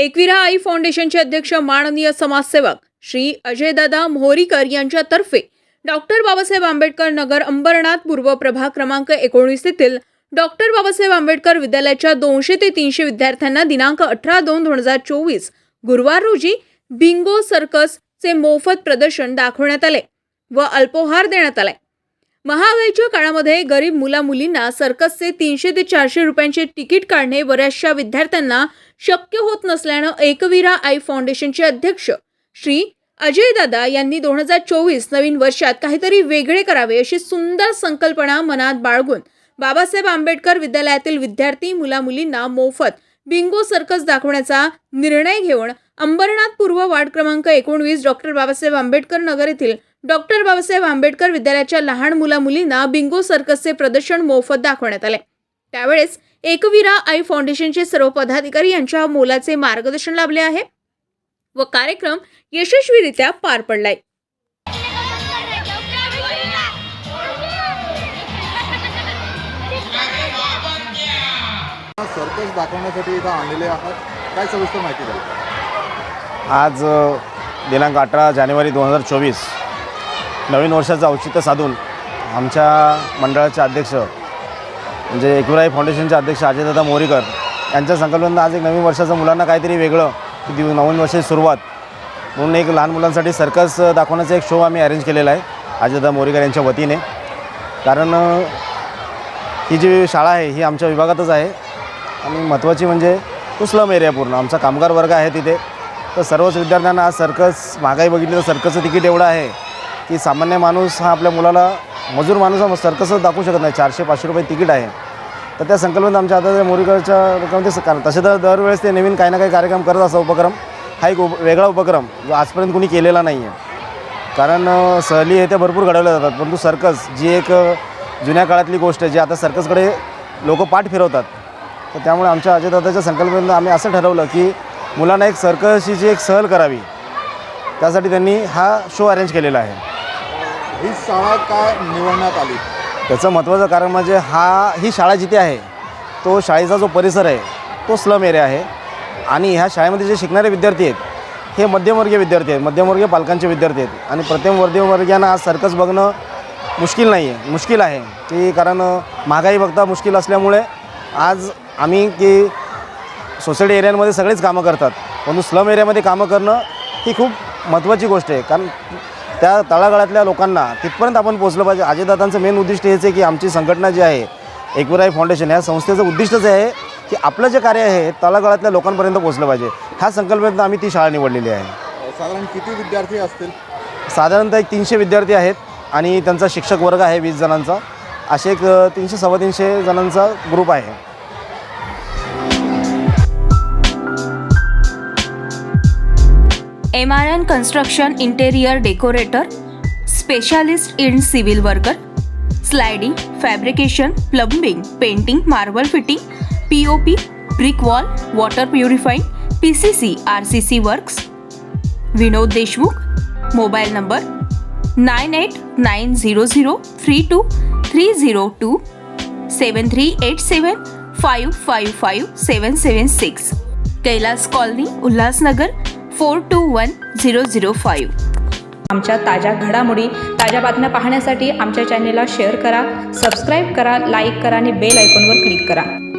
एकविरा आई फाउंडेशनचे अध्यक्ष माननीय समाजसेवक श्री अजयदादा मोहरीकर यांच्यातर्फे डॉक्टर बाबासाहेब आंबेडकर नगर अंबरनाथ पूर्व प्रभाग क्रमांक एकोणीस येथील डॉक्टर बाबासाहेब आंबेडकर विद्यालयाच्या दोनशे ते तीनशे विद्यार्थ्यांना दिनांक अठरा दोन दोन हजार चोवीस गुरुवार रोजी बिंगो सर्कसचे मोफत प्रदर्शन दाखवण्यात आले व अल्पोहार देण्यात आलाय. महागाईच्या काळामध्ये गरीब मुला मुलींना सर्कसचे तीनशे ते चारशे रुपयांचे तिकीट काढणे बऱ्याचशा विद्यार्थ्यांना शक्य होत नसल्यानं एकवीरा आई फाउंडेशनचे अध्यक्ष श्री अजय दादा यांनी दोन हजार चोवीस नवीन वर्षात काहीतरी वेगळे करावे अशी सुंदर संकल्पना मनात बाळगून बाबासाहेब आंबेडकर विद्यालयातील विद्यार्थी मुला मुलींना मोफत बिंगो सर्कस दाखवण्याचा निर्णय घेऊन अंबरनाथ पूर्व वार्ड क्रमांक एकोणवीस डॉक्टर बाबासाहेब आंबेडकर नगर येथील डॉक्टर बाबासाहेब आंबेडकर विद्यालयाच्या लहान मुला मुलींना बिंगो सर्कसचे प्रदर्शन मोफत दाखवण्यात आले. त्यावेळेस एकवीरा आई फाउंडेशनचे सर्व पदाधिकारी यांच्या मोलाचे मार्गदर्शन लाभले आहे व कार्यक्रम यशस्वीरित्या पार पडलाय. सर्कस दाखवण्यासाठी इथं आहात. काय सविस्तर माहिती द्याल? आज दिनांक अठरा जानेवारी दोन हजार चोवीस नवीन वर्षाचं औचित्य साधून आमच्या मंडळाचे अध्यक्ष म्हणजे एकविराई फाउंडेशनचे अध्यक्ष अजयदादा मोरीकर यांच्या संकल्पना आज एक नवीन वर्षाचं मुलांना काहीतरी वेगळं की दिव नवीन वर्षाची सुरुवात म्हणून एक लहान मुलांसाठी सर्कस दाखवण्याचा एक शो आम्ही अरेंज केलेला आहे अजयदादा मोरीकर यांच्या वतीने. कारण ही जी शाळा आहे ही आमच्या विभागातच आहे आणि महत्त्वाची म्हणजे तो स्लम एरिया पूर्ण. आमचा कामगार वर्ग आहे तिथे. तर सर्वच विद्यार्थ्यांना आज सर्कस महागाई बघितली तर सर्कसचं तिकीट एवढं आहे. की सामान्य माणूस हा आपल्या मुलाला मजूर माणूस हा सर्कसच दाखवू शकत नाही. चारशे पाचशे रुपये तिकीट आहे. तर त्या संकल्पनेत आमच्या आता मोरीकरच्या लोकांमध्ये कारण तसे तर दरवेळेस ते नवीन काही ना काही कार्यक्रम करत असा उपक्रम. हा एक उप वेगळा उपक्रम जो आजपर्यंत कुणी केलेला नाही आहे कारण सहली हे त्या भरपूर घडवल्या जातात. परंतु सर्कस जी एक जुन्या काळातली गोष्ट आहे जी आता सर्कसकडे लोक पाठ फिरवतात. तर त्यामुळे आमच्या अजयदादाच्या संकल्पनेनं आम्ही असं ठरवलं की मुलांना एक सर्कसची जी एक सहल करावी त्यासाठी त्यांनी हा शो अरेंज केलेला आहे. ही शाळा काय निवडण्यात आली? त्याचं महत्त्वाचं कारण म्हणजे हा ही शाळा जिथे आहे तो शाळेचा जो परिसर आहे तो स्लम एरिया आहे. आणि ह्या शाळेमध्ये जे शिकणारे विद्यार्थी आहेत हे मध्यमवर्गीय विद्यार्थी आहेत मध्यमवर्गीय पालकांचे विद्यार्थी आहेत. आणि प्रत्येक मध्यमवर्गीयांना आज सर्कस बघणं मुश्किल नाही आहे मुश्किल आहे. की कारण महागाई बघता मुश्किल असल्यामुळे आज आम्ही की सोसायटी एरियांमध्ये सगळेच कामं करतात. परंतु स्लम एरियामध्ये कामं करणं ही खूप महत्त्वाची गोष्ट आहे. कारण त्या तळागाळातल्या लोकांना तिथपर्यंत आपण पोहोचलं पाहिजे. अजयदादांचं मेन उद्दिष्ट हेच आहे की आमची संघटना जी आहे एकविराई फाउंडेशन ह्या संस्थेचं उद्दिष्टच आहे की आपलं जे कार्य आहे तळागाळातल्या लोकांपर्यंत पोहोचलं पाहिजे. ह्या संकल्पनेतून आम्ही ती शाळा निवडलेली आहे. साधारण किती विद्यार्थी असतील? साधारणतः एक तीनशे विद्यार्थी आहेत आणि त्यांचा शिक्षक वर्ग आहे वीस जणांचा. असे एक तीनशे सव्वा तीनशे जणांचा ग्रुप आहे. M R N construction interior decorator specialist in civil worker sliding fabrication plumbing painting marble fitting P O P brick wall water purifying P C C R C C works Vinod Deshmukh mobile number nine eight nine zero zero three two three zero two seven three eight seven five five five seven seven six Kailas colony Ulhasnagar four two one zero zero five. आमच्या ताज्या घडामोडी ताज्या बातम्या पाहण्यासाठी आमच्या चॅनेलला share करा subscribe करा लाईक करा आणि बेल आयकॉनवर क्लिक करा.